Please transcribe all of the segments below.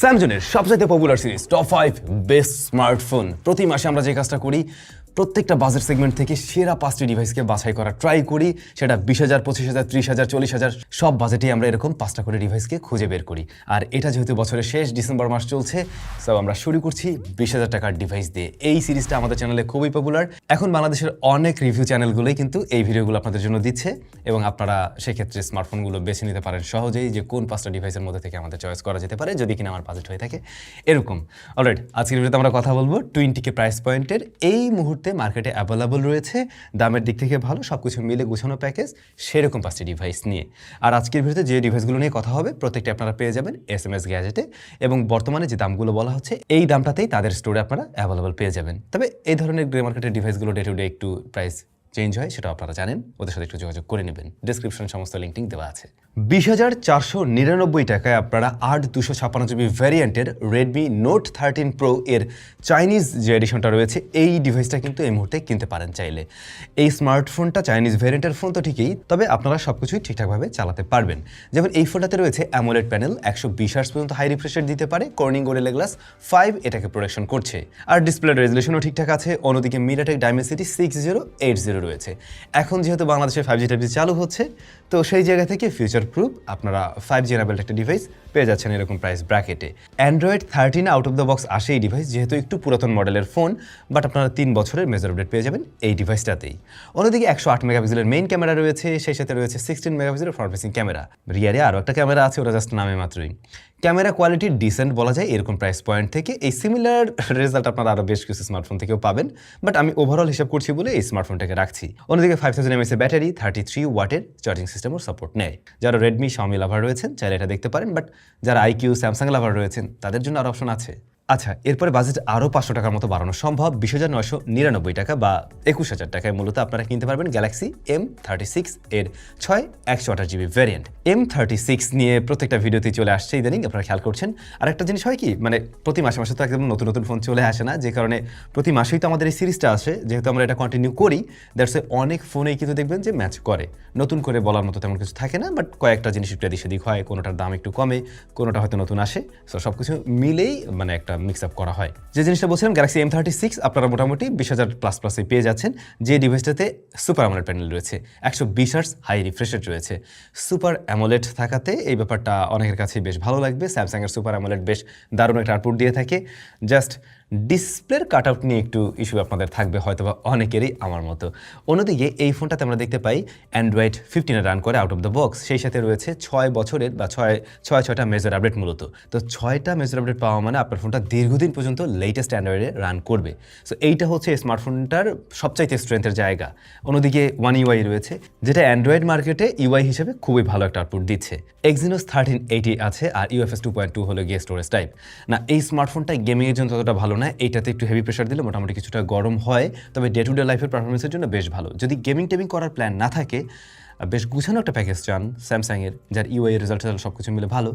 স্যামসংয়ের সবচাইতে popular series top five best smartphone প্রতি মাসে আমরা যে কাজটা করি প্রত্যেকটা বাজেট সেগমেন্ট থেকে সেরা পাঁচটি ডিভাইসকে বাছাই করা ট্রাই করি। সেটা বিশ হাজার, পঁচিশ হাজার, ত্রিশ হাজার, চল্লিশ হাজার, সব বাজেটেই আমরা এরকম পাঁচটা করে ডিভাইসকে খুঁজে বের করি। আর এটা যেহেতু বছরের শেষ ডিসেম্বর মাস চলছে সব আমরা শুরু করছি বিশ হাজার টাকার ডিভাইস দিয়ে। এই সিরিজটা আমাদের চ্যানেলে খুবই পপুলার এখন বাংলাদেশের অনেক রিভিউ চ্যানেলগুলোই কিন্তু এই ভিডিওগুলো আপনাদের জন্য দিচ্ছে, এবং আপনারা সেক্ষেত্রে স্মার্টফোনগুলো বেছে নিতে পারেন সহজেই যে কোন পাঁচটা ডিভাইসের মধ্যে থেকে আমাদের চয়েস করা যেতে পারে, যদি কিনা আমার বাজেট হয়ে থাকে। এরকম। অলরাইট আজকের ভিডিওতে আমরা কথা বলব টোয়েন্টি কে প্রাইস পয়েন্টের এই মুহূর্তে মার্কেটে অ্যাভেলেবল রয়েছে। দামের দিক থেকে ভালো সব কিছু মিলে গুছানো প্যাকেজ সেরকম পাঁচটি ডিভাইস নিয়ে। আর আজকের ভিডিওতে যে ডিভাইসগুলো নিয়ে কথা হবে, প্রত্যেকটি আপনারা পেয়ে যাবেন এস এম এস গ্যাজেটে এবং বর্তমানে যে দামগুলো বলা হচ্ছে, এই দামটাতেই তাদের স্টোরে আপনারা অ্যাভেলেবল পেয়ে যাবেন। তবে এই ধরনের গ্রে মার্কেটের ডিভাইসগুলো ডে টু ডে একটু প্রাইস চেঞ্জ হয় সেটা আপনারা জানেন। ওদের সাথে একটু যোগাযোগ করে নেবেন। ডিসক্রিপশন সমস্ত লিঙ্কিং দেওয়া আছে। বিশ হাজার চারশো নিরানব্বই টাকায় আপনারা আট দুশো ছাপ্পান্ন জিবি ভ্যারিয়েন্টের রেডমি নোট থার্টিন প্রো এর চাইনিজ যে এডিশনটা রয়েছে, এই ডিভাইসটা কিন্তু এই মুহূর্তে কিনতে পারেন চাইলে। এই স্মার্টফোনটা চাইনিজ ভ্যারিয়েন্টের ফোন তো ঠিকই, তবে আপনারা সব কিছুই ঠিকঠাকভাবে চালাতে পারবেন। যেমন এই ফোনটাতে রয়েছে অ্যামোলেড প্যানেল একশো বিশ হার্স পর্যন্ত হাই রিফ্রেশার দিতে পারে কর্নিং গোরেলা গ্লাস ফাইভ এটাকে প্রোডাকশন করছে। আর ডিসপ্লে রেজলিউশনও ঠিকঠাক আছে, অন্যদিকে MediaTek Dimensity six zero eight zero রয়েছে। এখন যেহেতু বাংলাদেশে ফাইভ জি টাইপ চালু হচ্ছে, তো সেই জায়গা থেকে ফিউচার প্রুফ আপনারা ফাইভ জি এনাবেল একটা ডিভাইস পেয়ে যাচ্ছেন এরকম প্রাইস ব্র্যাকেটে Android thirteen out of the box আসে এই ডিভাইস যেহেতু একটু পুরাতন মডেলের ফোন বাট আপনারা তিন বছরের মেজর আপডেট পেয়ে যাবেন এই ডিভাইসটাতেই অন্যদিকে একশো আট মেগাপিক্সেলের মেইন ক্যামেরা রয়েছে, সেই সাথে রয়েছে সিক্সটিন মেগাপিক্সেলের ফ্রন্ট ফেসিং ক্যামেরা রিয়ারে আরও একটা ক্যামেরা আছে, ওটা জাস্ট নামে মাত্রই। ক্যামেরা কোয়ালিটি ডিসেন্ট বলা যায়, এরকম প্রাইস পয়েন্ট থেকে। এই সিমিলার রেজাল্ট আপনারা আরও বেশ কিছু স্মার্টফোন থেকেও পাবেন। বাট আমি ওভারঅল হিসাব করছি বলে এই স্মার্টফোনটাকে রাখছি। অন্যদিকে five thousand mAh battery thirty three ওয়াটের চার্জিং সিস্টেমও সাপোর্ট নেয়। যারা রেডমি শাওমি লাভার রয়েছেন, চাইলে এটা দেখতে পারেন। বাট যারা আইকিউ স্যামসাং লাভার রয়েছেন, তাদের জন্য আরও অপশন আছে। আচ্ছা এরপরে বাজেট আরও পাঁচশো টাকার মতো বাড়ানো সম্ভব। বিশ হাজার নয়শো নিরানব্বই টাকা বা একুশ হাজার টাকায় মূলত আপনারা কিনতে পারবেন গ্যালাক্সি এম থার্টি সিক্স এর ছয় একশো আঠাশ GB variant M thirty six নিয়ে প্রত্যেকটা ভিডিওতেই চলে আসছে ইদানিং, আপনারা খেয়াল করছেন। আর একটা জিনিস হয় কি মানে প্রতি মাসে মাসে তো একদম নতুন নতুন ফোন চলে আসে না, যে কারণে প্রতি মাসেই তো আমাদের এই সিরিজটা আসে। যেহেতু আমরা এটা কন্টিনিউ করি দ্যাটস অনেক ফোনেই কিন্তু দেখবেন যে ম্যাচ করে। নতুন করে বলার মতো তেমন কিছু থাকে না বাট কয়েকটা জিনিস একটু এদিক সেদিক হয়, কোনোটার দাম একটু কমে, কোনোটা হয়তো নতুন আসে। সো সব কিছু মিলেই মানে একটা মিক্স আপ করা হয়। যে জিনিসটা বলছিলাম গ্যালাক্সি এম থার্টি সিক্স আপনারা মোটামুটি বিশ হাজার প্লাস প্লাসে পেয়ে যাচ্ছেন। যে ডিভাইসটাতে সুপার অ্যামোলেট প্যানেল রয়েছে, একশো বিশ আর্স হাই রিফ্রেশার রয়েছে। সুপার অ্যামোলেড থাকাতে এই ব্যাপারটা অনেকের কাছেই বেশ ভালো লাগবে। স্যামসাংয়ের সুপার অ্যামোলেড বেশ দারুণ একটা আউটপুট দিয়ে থাকে। জাস্ট ডিসপ্লের কাট আউট নিয়ে একটু ইস্যু আপনাদের থাকবে হয়তো বা অনেকেরই আমার মতো। অন্যদিকে এই ফোনটাতে আমরা দেখতে পাই অ্যান্ড্রয়েড ফিফটিনে রান করে আউট অফ দ্য বক্স সেই সাথে রয়েছে ছয় বছরের বা ছয় ছয়, ছয়টা মেজর আপডেট মূলত। তো ছয়টা মেজর আপডেট পাওয়া মানে আপনার ফোনটা দীর্ঘদিন পর্যন্ত লেটেস্ট অ্যান্ড্রয়েডে রান করবে। সো এইটা হচ্ছে স্মার্টফোনটার সবচাইতে স্ট্রেংথের জায়গা। অন্যদিকে ওয়ান ইউআই রয়েছে, যেটা অ্যান্ড্রয়েড মার্কেটে ইউআই হিসেবে খুবই ভালো একটা আউটপুট দিচ্ছে। এক্সিনোস থার্টিন এইটি আছে আর ইউএফএস টু পয়েন্ট টু হলো গিয়ে স্টোরেজ টাইপ না, এই স্মার্টফোনটা গেমিংয়ের জন্য ততটা ভালো না এইটাতে একটু হেভি প্রেশার দিলে মোটামুটি কিছুটা গরম হয়। তবে ডে টু ডে লাইফের পারফরমেন্সের জন্য বেশ ভালো। যদি গেমিং টেমিং করার প্ল্যান না থাকে বেশ গুছানো একটা প্যাকেজ চান স্যামসাংয়ের যার ইউআই রেজাল্ট রেজাল্ট সব কিছু মিলে ভালো,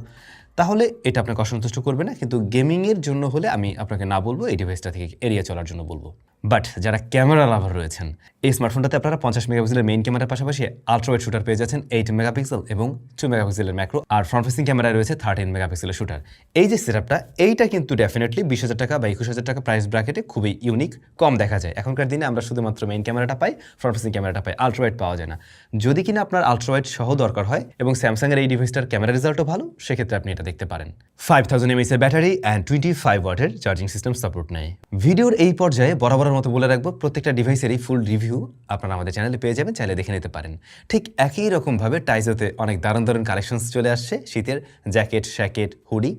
তাহলে এটা আপনাকে অসন্তুষ্ট করবে না। কিন্তু গেমিংয়ের জন্য হলে আমি আপনাকে না বলব, এই ডিভাইসটা থেকে এরিয়া চলার জন্য বলব। বাট যারা ক্যামেরা লাভার রয়েছেন, এই স্মার্টফোনটাতে আপনারা পঞ্চাশ মেগাপিক্সেলের মেইন ক্যামেরার পাশাপাশি আলট্রাওয়েড শুটার পেয়ে যাচ্ছেন এইট মেগাপিক্সেল এবং টু মেগাপিক্সেলের ম্যাক্রো আর ফ্রন্ট ফেসিং ক্যামেরায় রয়েছে থার্টিন মেগাপিক্সেলের শুটার এই যে সেটআপটা এইটা কিন্তু ডেফিনেটলি বিশ হাজার টাকা বা একুশ হাজার টাকা প্রাইস ব্র্যাকেটে খুবই ইউনিক কম দেখা যায়। এখনকার দিনে আমরা শুধুমাত্র মেইন ক্যামেরাটা পাই ফ্রন্ট ফেসিং ক্যামেরাটা পাই আলট্রাওয়েড পাওয়া যায় না। যদি কিনা আপনার আলট্রাওয়েড সহ দরকার হয় এবং স্যামসাংয়ের এই ডিভাইসটার ক্যামেরা রেজাল্টও ভালো, সেক্ষেত্রে আপনি এটা দেখতে পারেন। ফাইভ থাউজেন্ড এমএস এর ব্যাটারি অ্যান্ড টোয়েন্টি ফাইভ ওয়াটের চার্জিং সিস্টেম সাপোর্ট নেয়। ভিডিওর এই পর্যায়ে বরাবরের মতো বলে রাখব, প্রত্যেকটা ডিভাইসেরই ফুল রিভিউ আপনারা আমাদের চ্যানেলে পেয়ে যাবেন, চাইলে দেখে নিতে পারেন। ঠিক একই রকমভাবে টাইজোতে অনেক দারুণ দারুণ কালেকশনস চলে আসছে, শীতের জ্যাকেট শ্যাকেট হুডি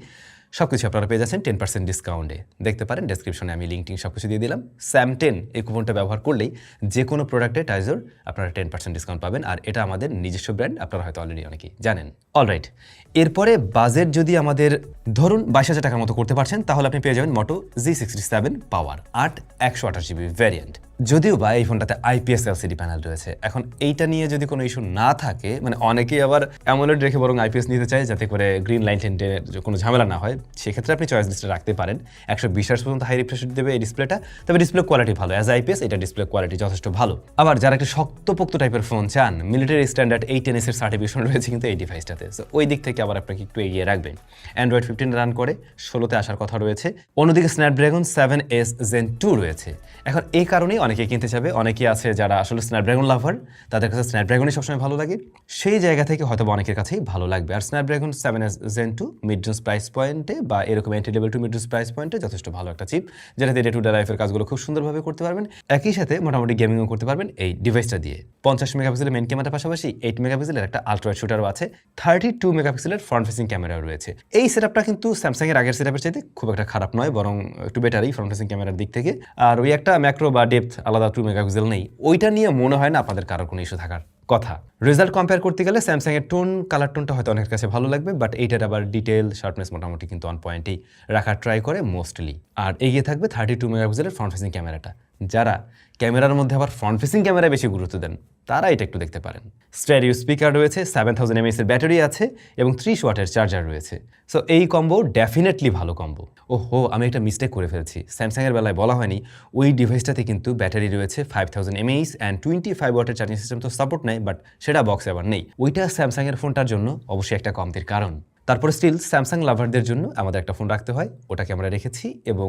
সব কিছু আপনারা পেয়ে যাচ্ছেন টেন পার্সেন্ট ডিসকাউন্টে দেখতে পারেন ডেসক্রিপশনে আমি লিঙ্ক টিঙ্ক সব কিছু দিয়ে দিলাম। স্যাম টেন এই কুপনটা ব্যবহার করলেই যে কোনো প্রোডাক্টে টাইজোর আপনারা টেন পার্সেন্ট ডিসকাউন্ট পাবেন। আর এটা আমাদের নিজস্ব ব্র্যান্ড আপনারা হয়তো অলরেডি অনেকেই জানেন। অলরাইট এরপরে বাজেট যদি আমাদের ধরুন বাইশ হাজার টাকার মতো করতে পারছেন, তাহলে আপনি পেয়ে যাবেন মোটো জি সিক্সটি সেভেন পাওয়ার আট একশো আঠাশ জিবি ভ্যারিয়েন্ট যদিও বা এই ফোনটাতে আইপিএস এলসিডি প্যানেল রয়েছে, এখন এইটা নিয়ে যদি কোনো ইস্যু না থাকে মানে অনেকেই আবার অ্যামোলেড রেখে বরং আইপিএস নিতে চায় যাতে করে গ্রিন লাইন টেন্টের কোনো ঝামেলা না হয়, সেক্ষেত্রে আপনি চয়েস লিস্টে রাখতে পারেন। একশো বিশ হার্স পর্যন্ত হাই রিফ্রেশ দেবে এই ডিসপ্লেটা তবে ডিসপ্লে কোয়ালিটি ভালো। অ্যাজ আইপিএস এটা ডিসপ্লে কোয়ালিটি যথেষ্ট ভালো। আবার যারা একটা শক্তপোক্ত টাইপের ফোন চান মিলিটারি স্ট্যান্ডার্ড এই টেন এর সার্টিফিকেশন রয়েছে কিন্তু এই ডিভাইসটাতে সো ওই দিক থেকে আবার আপনাকে একটু এগিয়ে রাখবেন। অ্যান্ড্রয়েড ফিফটিন রান করে, ষোলোতে আসার কথা রয়েছে। অন্যদিকে Snapdragon seven S Gen two রয়েছে। এখন এই কারণেই অনেকে কিনতে চাবে, অনেকে আছে যারা আসলে স্ন্যাপড্রাগন লাভার তাদের কাছে স্ন্যাপড্রাগনই সবসময় ভালো লাগে। সেই জায়গা থেকে হয়তো অনেকের কাছেই ভালো লাগবে। আর Snapdragon seven S Gen two mid range price পয়েন্টে বা এরকম entry level to mid range price পয়েন্টে যথেষ্ট ভালো একটা চিপ যেটাতে ডে টু ডে লাইফের কাজগুলো খুব সুন্দরভাবে করতে পারবেন। একই সাথে মোটামুটি গেমিংও করতে পারবেন এই ডিভাইসটা দিয়ে। পঞ্চাশ মেগাপিক্সেলের মেন ক্যামেরার পাশাপাশি এইট মেগাপিক্সেলের একটা আলট্রা শুটারও আছে থার্টি টু মেগাপিক্সেলের ফ্রন্ট ফেসিং ক্যামেরাও রয়েছে। এই সেটআপটা কিন্তু স্যামসাং এর আগের সেটআপের চাইতে খুব একটা খারাপ নয়, বরং একটু বেটারই ফ্রন্ট ফেসিং ক্যামেরার দিক থেকে। আর ওই একটা ম্যাক্রো বা ডেপথ আলাদা টু মেগাপিক্সেল নেই। ওইটা নিয়ে মনে হয় না আপনাদের কারোর কোনো ইস্যু থাকার কথা। রেজাল্ট কম্পেয়ার করতে গেলে স্যামসাংয়ের টোন কালার টোনটা হয়তো অনেকের কাছে ভালো লাগবে বাট এইটার আবার ডিটেল শার্পনেস মোটামুটি কিন্তু অন পয়েন্টেই রাখার ট্রাই করে মোস্টলি আর এগিয়ে থাকবে থার্টি টু মেগাপিক্সেলের ফ্রন্ট ফেসিং ক্যামেরাটা যারা ক্যামেরার মধ্যে আবার ফ্রন্ট ফেসিং ক্যামেরায় বেশি গুরুত্ব দেন তারা এটা একটু দেখতে পারেন। স্ট্যারিও স্পিকার রয়েছে সেভেন থাউজেন্ড এমএস এর ব্যাটারি আছে এবং ত্রিশ ওয়াটের চার্জার রয়েছে। সো এই কম্বো ডেফিনেটলি ভালো কম্বো। ও হো আমি একটা মিস্টেক করে ফেলছি। স্যামসাংয়ের বেলায় বলা হয়নি, ওই ডিভাইসটাতে কিন্তু ব্যাটারি রয়েছে five thousand mAh and twenty five ওয়াটের চার্জিং সিস্টেম তো সাপোর্ট নেয় বাট সেটা বক্সে আবার নেই। ওইটা স্যামসাংয়ের ফোনটার জন্য অবশ্যই একটা কমতির কারণ। তারপরে স্টিল স্যামসাং লাভারদের জন্য আমাদের একটা ফোন রাখতে হয়, ওটাকে আমরা রেখেছি এবং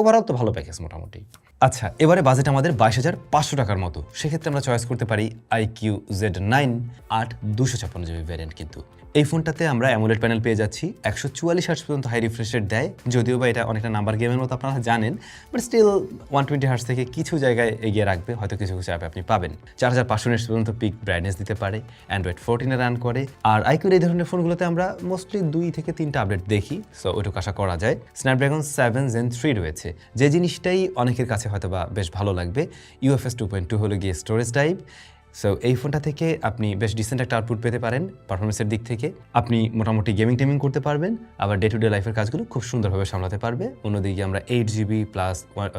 ওভারঅল তো ভালো প্যাকেজ মোটামুটি। আচ্ছা এবারে বাজেট আমাদের বাইশ হাজার পাঁচশো টাকার মতো। সেক্ষেত্রে আমরা চয়েস করতে পারি আইকিউ জেড নাইন আট দুশো ছাপ্পান্ন জিবি ভ্যারিয়েন্ট কিন্তু। এই ফোনটাতে আমরা অ্যামোলেড প্যানেল পেয়ে যাচ্ছি। একশো চুয়াল্লিশ হার্স পর্যন্ত হাই রিফ্রেশ রেট দেয়। যদিও বা এটা অনেকটা নাম্বার গেমের মতো আপনারা জানেন but still one twenty hertz থেকে কিছু জায়গায় এগিয়ে রাখবে, হয়তো কিছু কিছু অ্যাপে আপনি পাবেন। চার হাজার পাঁচশো নিটস পর্যন্ত পিক ব্রাইটনেস দিতে পারে অ্যান্ড্রয়েড ফোরটিনে রান করে। আর আইকিউর এই ধরনের ফোনগুলোতে আমরা মোস্টলি দুই থেকে তিনটা আপডেট দেখি সো ওইটুকু আশা করা যায়। স্ন্যাপড্রাগন সেভেন জেন থ্রি রয়েছে। যে জিনিসটাই অনেকের কাছে হয়তো বা বেশ ভালো লাগবে ইউএফএস টু পয়েন্ট টু হলো গিয়ে স্টোরেজ টাইপ সো এই ফোনটা থেকে আপনি বেশ ডিসেন্ট একটা আউটপুট পেতে পারেন পারফরমেন্সের দিক থেকে। আপনি মোটামুটি গেমিং টেমিং করতে পারবেন, আবার ডে টু ডে লাইফের কাজগুলো খুব সুন্দরভাবে সামলাতে পারবে। অন্যদিকে আমরা eight GB plus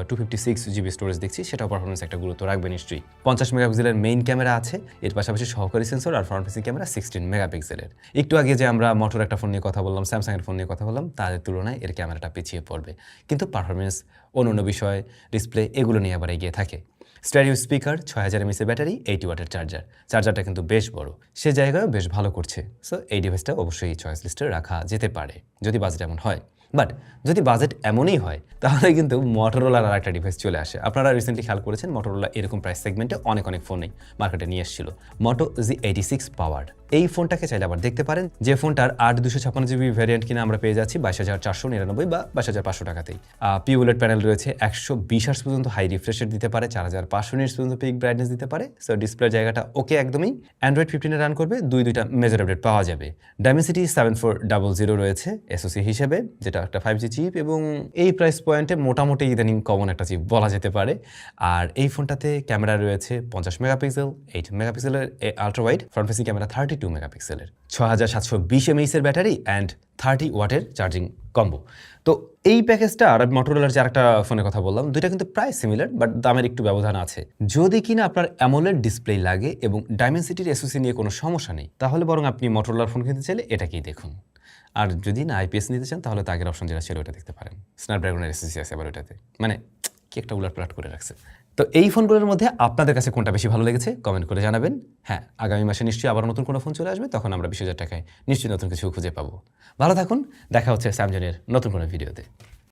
two fifty six GB storage দেখছি, সেটাও পারফরমেন্স একটা গুরুত্ব রাখবে নিশ্চয়ই। পঞ্চাশ মেগাপিক্সেলের মেইন ক্যামেরা আছে, এর পাশাপাশি সহকারী সেন্সর আর ফ্রন্ট ফেসিং ক্যামেরা সিক্সটিন মেগাপিক্সেলের একটু আগে যে আমরা মোটর একটা ফোন নিয়ে কথা বললাম স্যামসাংয়ের ফোন নিয়ে কথা বললাম তাদের তুলনায় এর ক্যামেরাটা পিছিয়ে পড়বে। কিন্তু পারফরমেন্স অন্য অন্য বিষয় ডিসপ্লে এগুলো নিয়ে আবার এগিয়ে থাকে। স্ট্যারিও স্পিকার, ছয় হাজার এমএসের ব্যাটারি এইটি ওয়াটার চার্জার চার্জারটা কিন্তু বেশ বড়। সে জায়গায় বেশ ভালো করছে। সো এই ডিভাইসটা অবশ্যই চয়েস লিস্টে রাখা যেতে পারে, যদি বাজেট এমন হয়। বাট যদি বাজেট এমনই হয়, তাহলে কিন্তু মটোরোলার আর একটা ডিভাইস চলে আসে। আপনারা রিসেন্টলি খেয়াল করেছেন মটোরোলা এরকম প্রাইস সেগমেন্টে অনেক অনেক ফোনেই মার্কেটে নিয়ে এসেছিল। মটো জি এইটি সিক্স পাওয়ার এই ফোনটাকে চাইলে আবার দেখতে পারেন, যে ফোনটার আট দুশো ছাপ্পান্ন জিবি ভ্যারিয়েন্ট কিনা আমরা পেয়ে যাচ্ছি বাইশ হাজার চারশো নিরানব্বই বা বাইশ হাজার পাঁচশো টাকাতেই। পিউলেট প্যানেল রয়েছে একশো বিশ হার্স পর্যন্ত হাই রিফ্রেশের দিতে পারে, চার হাজার পাঁচশো নিটস পর্যন্ত পিক ব্রাইটনেস দিতে পারে। সো ডিসপ্লের জায়গাটা ওকে একদমই। অ্যান্ড্রয়েড ফিফটিনে রান করবে, দুই দুইটা মেজর আপডেট পাওয়া যাবে। Dimensity seven four double zero রয়েছে এসওসি হিসেবে, যেটা একটা ফাইভ জি চিপ এবং এই প্রাইস পয়েন্টে মোটামুটি ইদানিং কমন একটা চিপ বলা যেতে পারে। আর এই ফোনটাতে ক্যামেরা রয়েছে পঞ্চাশ মেগাপিক্সেল এইট মেগাপিক্সেলের ultra wide front facing camera thirty two মেগাপিক্সেলের। ছ হাজার সাতশো বিশ এমএইচের ব্যাটারি অ্যান্ড থার্টি ওয়াটের চার্জিং কম্বো তো এই প্যাকেজটা আর মোটরোলার যে একটা ফোনের কথা বললাম, দুইটা কিন্তু প্রায় সিমিলার বাট দামের একটু ব্যবধান আছে। যদি কিনা আপনার অ্যামোলেড ডিসপ্লে লাগে এবং ডাইমেনসিটির এসওসি নিয়ে কোনো সমস্যা নেই, তাহলে বরং আপনি মোটরোলার ফোন কিনতে চাইলে এটাকেই দেখুন। আর যদি না আইপিএস নিতে চান, তাহলে তো আগের অপশন যেটা ছিল ওটা দেখতে পারেন। স্ন্যাপড্রাগনের এসএসসি আছে আবার ওটাতে মানে কি একটা উলাট পালাট করে রাখছে। তো এই ফোনগুলোর মধ্যে আপনাদের কাছে কোনটা বেশি ভালো লেগেছে কমেন্ট করে জানাবেন। হ্যাঁ আগামী মাসে নিশ্চয়ই আবার নতুন কোনো ফোন চলে আসবে, তখন আমরা বিশ হাজার টাকায় নিশ্চয়ই নতুন কিছু খুঁজে পাবো। ভালো থাকুন, দেখা হচ্ছে স্যামজনের নতুন কোনো ভিডিওতে।